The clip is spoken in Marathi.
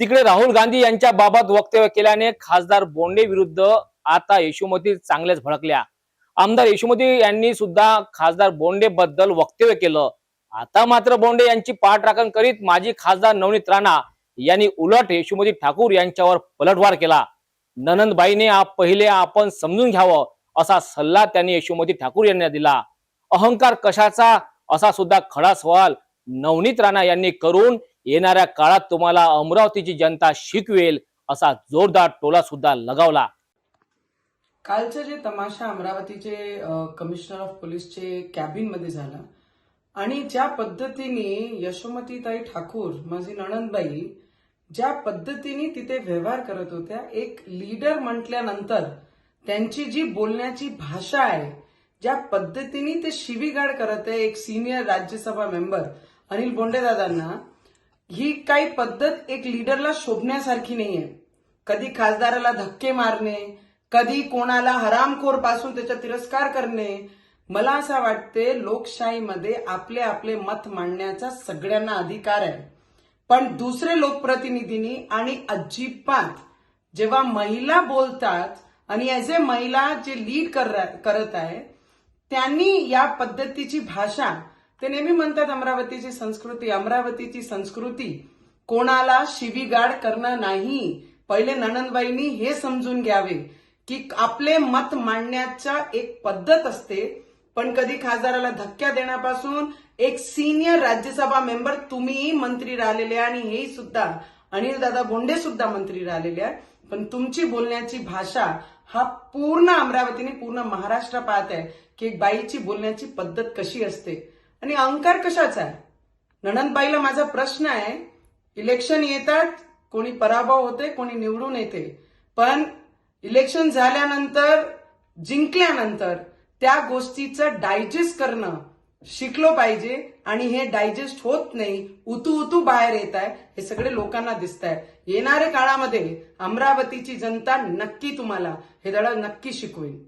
तिकडे राहुल गांधी यांच्या बाबत वक्तव्य केल्याने खासदार बोंडे विरुद्ध आता यशोमती चांगल्याच भडकल्या. आमदार यशोमती यांनी सुद्धा खासदार बोंडे बद्दल वक्तव्य केलं. आता मात्र बोंडे यांची पाठराखण करीत माजी खासदार नवनीत राणा यांनी उलट यशोमती ठाकूर यांच्यावर पलटवार केला. ननंदबाईने आप पहिले आपण समजून घ्यावं असा सल्ला त्यांनी यशोमती ठाकूर यांना दिला. अहंकार कशाचा? असा सुद्धा खडा सवाल नवनीत राणा यांनी करून येणाऱ्या काळात तुम्हाला अमरावतीची जनता शिकवेल असा जोरदार टोला सुद्धा लगावला. कालचं जे तमाशा अमरावतीचे कमिशनर ऑफ पोलीसचे कॅबिनमध्ये झाला आणि ज्या पद्धतीने यशोमतीताई ठाकूर माझी नणंदबाई ज्या पद्धतीने तिथे व्यवहार करत होत्या एक लीडर म्हटल्यानंतर त्यांची जी बोलण्याची भाषा आहे ज्या पद्धतीने ते शिवीगाड करत आहे एक सिनियर राज्यसभा मेंबर अनिल बोंडेदादांना ही काही पद्धत एक लीडरला शोभण्यासारखी नाहीये. कधी खासदाराला धक्के मारणे कधी कोणाला हरामखोरपासून त्याचा तिरस्कार करणे मला असं वाटते लोकशाहीमध्ये आपले आपले मत मांडण्याचा सगळ्यांना अधिकार आहे. पण दुसरे लोकप्रतिनिधींनी आणि अजिबात जेव्हा महिला बोलतात आणि ॲज ए महिला जे लीड करत आहे त्यांनी या पद्धतीची भाषा ते नेहमी म्हणतात अमरावतीची संस्कृती. अमरावतीची संस्कृती कोणाला शिवीगाड करणं नाही. पहिले नणंदबाईंनी हे समजून घ्यावे की आपले मत मांडण्याच्या एक पद्धत असते. पण कधी खासदाराला धक्क्या देण्यापासून एक सिनियर राज्यसभा मेंबर तुम्हीही मंत्री राहिलेले आणि हे सुद्धा अनिल दादा बोंडे सुद्धा मंत्री राहिलेले आहे. पण तुमची बोलण्याची भाषा हा पूर्ण अमरावतीने पूर्ण महाराष्ट्र पाहत आहे की एक बाईची बोलण्याची पद्धत कशी असते. आणि अहंकार कशाचा आहे? नणंदबाईला माझा प्रश्न आहे इलेक्शन येतात कोणी पराभव होते कोणी निवडून येते. पण इलेक्शन झाल्यानंतर जिंकल्यानंतर त्या गोष्टीचं डायजेस्ट करणं शिकलो पाहिजे आणि हे डायजेस्ट होत नाही उतू उतू बाहेर येत आहे हे सगळे लोकांना दिसत आहे. येणाऱ्या काळामध्ये अमरावतीची जनता नक्की तुम्हाला हे धडा नक्की शिकवेल.